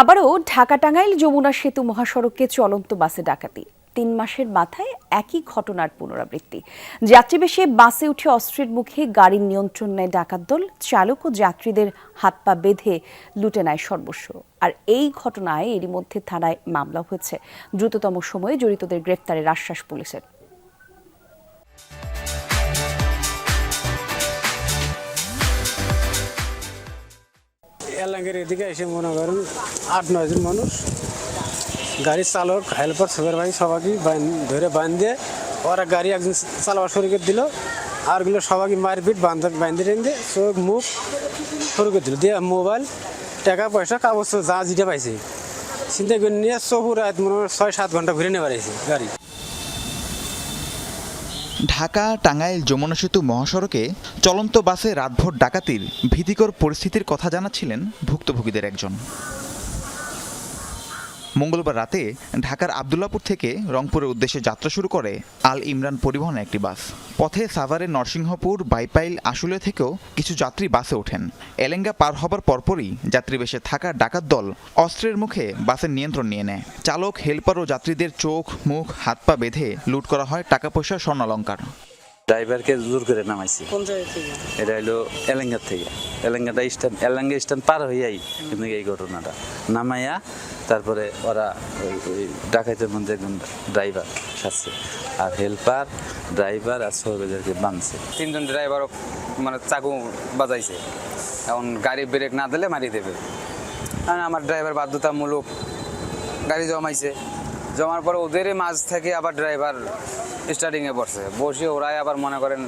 আবারও ঢাকা টাঙ্গাইল যমুনা সেতু মহাসড়কে চলন্ত বাসে ডাকাতি। তিন মাসের মাথায় একই ঘটনার পুনরাবৃত্তি। যাত্রীবেশে বাসে উঠে অস্ত্রের মুখে গাড়ির নিয়ন্ত্রণ নেয় ডাকাত দল। চালক ও যাত্রীদের হাত পা বেঁধে লুটে নেয় সর্বস্ব। আর এই ঘটনায় এরই মধ্যে থানায় মামলা হয়েছে। দ্রুততম সময়ে জড়িতদের গ্রেফতারের আশ্বাস পুলিশের। এলাকার এদিকে এসে মনে করেন আট নয়জন মানুষ। গাড়ির চালক হেল্পার সুপারভাইজ সবাইকে ধরে বাঁধিয়ে ওরা গাড়ি একজন চালাবার শুরু করে দিল, আরগুলো সবাইকে মারপিট, বান্ধ বাঁধে টেঁধে চোখ, মুখ শুরু করে দিল। দিয়ে মোবাইল, টাকা, পয়সা কাগজ যা যেটা পাইছে। চিন্তা করে নিয়ে রাত মনে হয় ছয়, সাত ঘণ্টা ঘুরে বেড়াইছে গাড়ি। ঢাকা, টাঙ্গাইল যমুনা সেতু মহাসড়কে চলন্ত বাসে রাতভর ডাকাতির ভীতিকর পরিস্থিতির কথা জানাচ্ছিলেন ভুক্তভোগীদের একজন। মঙ্গলবার রাতে ঢাকার আবদুল্লাপুর থেকে রংপুরের উদ্দেশ্যে যাত্রা শুরু করে আল ইমরান পরিবহন একটি বাস। পথে সাভারের নরসিংহপুর, বাইপাইল আশুলে থেকেও কিছু যাত্রী বাসে ওঠেন। এলেঙ্গা পার হবার পরপরই যাত্রী বেশে থাকা ডাকাত দল অস্ত্রের মুখে বাসের নিয়ন্ত্রণ নিয়ে নেয়। চালক, হেলপার ও যাত্রীদের চোখ, মুখ হাত পা বেঁধে লুট করা হয় টাকা পয়সা স্বর্ণালঙ্কার। ড্রাইভারকে জোর করে নামাইছি। কোন জায়গা থেকে? এটা হলো এলেঙ্গার থেকে। এলেঙ্গাটা স্ট্যান্ড এলেঙ্গা স্ট্যান্ড পার হইয়াই কিন্তু এই ঘটনাটা। নামাইয়া তারপরে ওরা ওই ডাকাইতের মধ্যে একজন ড্রাইভার সাজছে আর হেল্পার ড্রাইভার আর সহবেদেরকে বাঁধছে তিনজন ড্রাইভারও মানে চাকু বাজাইছে। এখন গাড়ি ব্রেক না দিলে মারি দেবে। আর আমার ড্রাইভার বাধ্যতামূলক গাড়ি জমাইছে। জমার পর ওদেরই মাছ থেকে আবার ড্রাইভার স্টার্টিংয়ে পড়ছে। বসে ওরাই আবার মনে করেন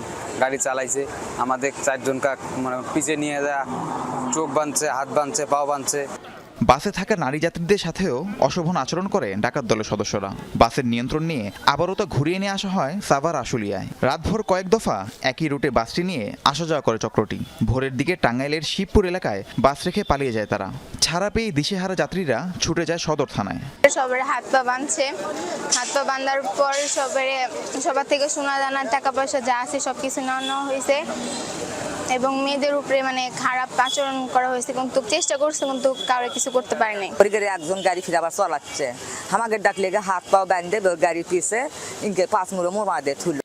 গাড়ি চালাইছে। আমাদের চারজন কাক মানে পিছিয়ে নিয়ে যা, চোখ বাঁধছে, হাত বাঁধছে, পাও বাঁধছে। বাসে থাকা নারী যাত্রীদের সাথেও অশোভন আচরণ করে ডাকাত দলের সদস্যরা। বাসের নিয়ন্ত্রণ নিয়ে আবারও তা ঘুরিয়ে নিয়ে আসা হয় সাভার আশুলিয়ায়। রাতভর কয়েক দফা একই রুটে বাসটি নিয়ে আসা যাওয়া করে চক্রটি। ভোরের দিকে টাঙ্গাইলের শিবপুর এলাকায় বাস রেখে পালিয়ে যায় তারা। ছাড়া পেয়ে দিশেহারা যাত্রীরা ছুটে যায় সদর থানায়। সবার হাত পা বাঁধছে। হাত পা বাঁধার পর সবার সবার থেকে সোনা দানা টাকা পয়সা যা আছে সব কিছু নেওয়া হয়েছে। এবং মেয়েদের উপরে মানে খারাপ আচরণ করা হয়েছে, কিন্তু চেষ্টা করছে, কিন্তু কারও কিছু করতে পারেনি নাই। পরিবারে একজন গাড়ি ফিরে আবার চলাচ্ছে। আমাকে ডাকলে হাত পাও বাঁধে গাড়ি পিছে পাঁচ মুড়ো দিয়ে থুল।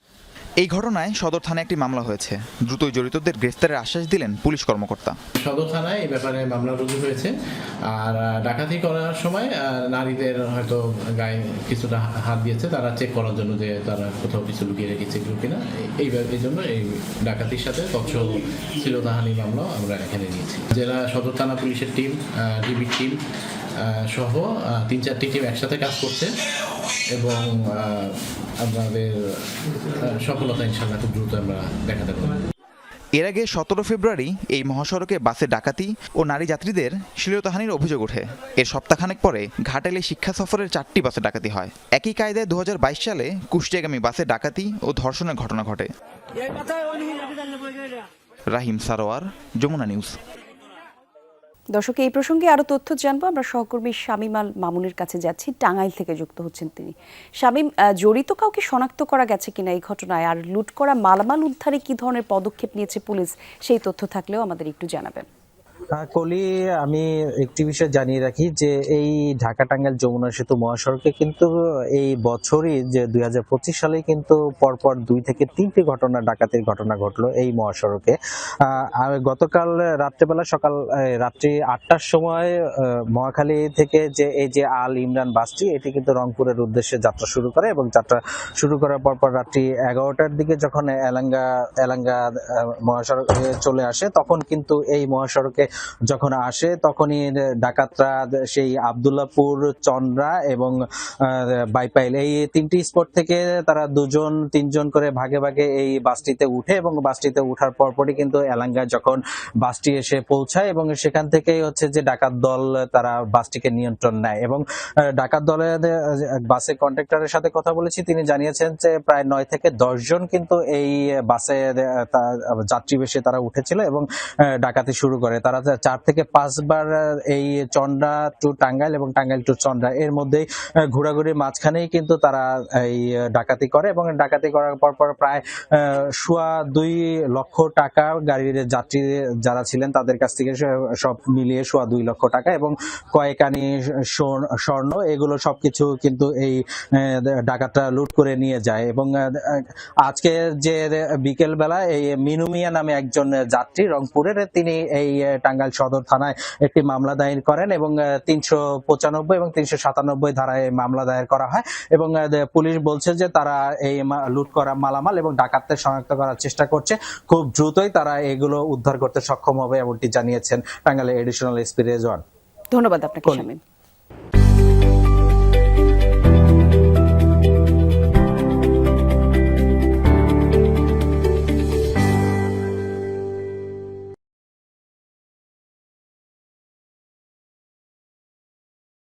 এই ঘটনায় সদর থানায় একটি মামলা হয়েছে। দ্রুতই জড়িতদের গ্রেফতারের আশ্বাস দিলেন পুলিশ কর্মকর্তা। সদর থানায় এই ব্যাপারে মামলা রুজু হয়েছে। আর ডাকাতি করার সময় নারীদের হয়তো গায়ে কিছুটা হাত দিয়েছে। তারা চেক করার জন্য যে তারা কোথাও কিছু লুকিয়ে রেখেছে কিনা এই- জন্য এই ডাকাতির সাথে তৎস শিলতাহানি মামলা আমরা এখানে নিয়েছি। জেলা সদর থানা পুলিশের টিম ডিবি টিম সহ তিন চারটি টিম একসাথে কাজ করছে। এবং আহ, সফলতা ইনশাল্লাহ খুব দ্রুত আমরা দেখাতে পারব। এর আগে সতেরো ফেব্রুয়ারি এই মহাসড়কে বাসে ডাকাতি ও নারী যাত্রীদের শ্লীলতাহানির অভিযোগ ওঠে। এর সপ্তাহখানেক পরে ঘাটালে শিক্ষা সফরের চারটি বাসে ডাকাতি হয়। একই কায়দায় দু হাজার বাইশ সালে কুষ্টিয়াগামী বাসে ডাকাতি ও ধর্ষণের ঘটনা ঘটে। রাহিম সারোয়ার যমুনা নিউজ। দর্শক, এই প্রসঙ্গে আরও তথ্য জানব। আমরা সহকর্মী শামিমাল মামুনের কাছে যাচ্ছি। টাঙ্গাইল থেকে যুক্ত হচ্ছেন তিনি। শামিম জড়িত কাউকে শনাক্ত করা গেছে কিনা এই ঘটনায় আর লুট করা মালামাল উদ্ধারে কি ধরনের পদক্ষেপ নিয়েছে পুলিশ, সেই তথ্য থাকলেও আমাদের একটু জানাবেন। কলি আমি একটি বিষয় জানিয়ে রাখি যে এই ঢাকা টাঙ্গাইল যমুনা সেতু মহাসড়কে কিন্তু এই বছরই যে দুই হাজার পঁচিশ সালে কিন্তু পরপর দুই থেকে তিনটি ঘটনা, ডাকাতির ঘটনা ঘটলো এই মহাসড়কে। গতকাল রাত্রেবেলা সকাল রাত্রি আটটার সময় মহাখালী থেকে যে এই যে আল ইমরান বাসটি, এটি কিন্তু রংপুরের উদ্দেশ্যে যাত্রা শুরু করে এবং যাত্রা শুরু করার পর পর রাত্রি এগারোটার দিকে যখন এলাঙ্গা এলাঙ্গা মহাসড়কে চলে আসে, তখন কিন্তু এই মহাসড়কে যখন আসে তখনই ডাকাতরা সেই আবদুল্লাপুর, চন্দ্রা এবং বাইপাইল এই তিনটি স্পট থেকে তারা দুজন, তিনজন করে ভাগে ভাগে এই বাসটিতে উঠে এবং বাসটিতে উঠার পরপরই কিন্তু এলাঙ্গায় যখন বাসটি এসে পৌঁছায় এবং সেখান থেকেই হচ্ছে যে ডাকাত দল তারা বাসটিকে নিয়ন্ত্রণ নেয় এবং ডাকাত দলের বাসের কন্ট্রাক্টরের সাথে কথা বলেছি। তিনি জানিয়েছেন যে প্রায় নয় থেকে দশ জন কিন্তু এই বাসে যাত্রী বেশে তারা উঠেছিল এবং ডাকাতি শুরু করে। তারা চার থেকে পাঁচবার এই চন্ডা টু টাঙ্গাইল এবং টাঙ্গাইল টু চন্ডা। এর মধ্যেই ঘোরাঘুরির মাঝখানেই কিন্তু তারা এই ডাকাতি করে এবং ডাকাতি করার পর পর প্রায় সোয়া দুই লক্ষ টাকা গাড়ির যাত্রী যারা ছিলেন তাদের কাছ থেকে সব- মিলিয়ে সোয়া দুই লক্ষ টাকা এবং কয়েকানি স্বর্ণ- স্বর্ণ এগুলো সবকিছু কিন্তু এই আহ, ডাকাতরা লুট করে নিয়ে যায় এবং আজকে যে বিকেল বেলা এই মিনু মিয়া নামে একজন যাত্রী রংপুরের তিনি এই আহ, টাঙ্গাইল সদর থানায় একটি মামলা দায়ের করেন এবং তিনশো পঁচানব্বই এবং তিনশো সাতানব্বই ধারায় মামলা দায়ের করা হয় এবং পুলিশ বলছে যে তারা এই লুট করা মালামাল এবং ডাকাতদের শনাক্ত করার চেষ্টা করছে। খুব দ্রুতই তারা এগুলো উদ্ধার করতে সক্ষম হবে এমনটি জানিয়েছেন টাঙ্গাইলের এডিশনাল এসপি রেজওয়ান। ধন্যবাদ আপনাকে শামীম।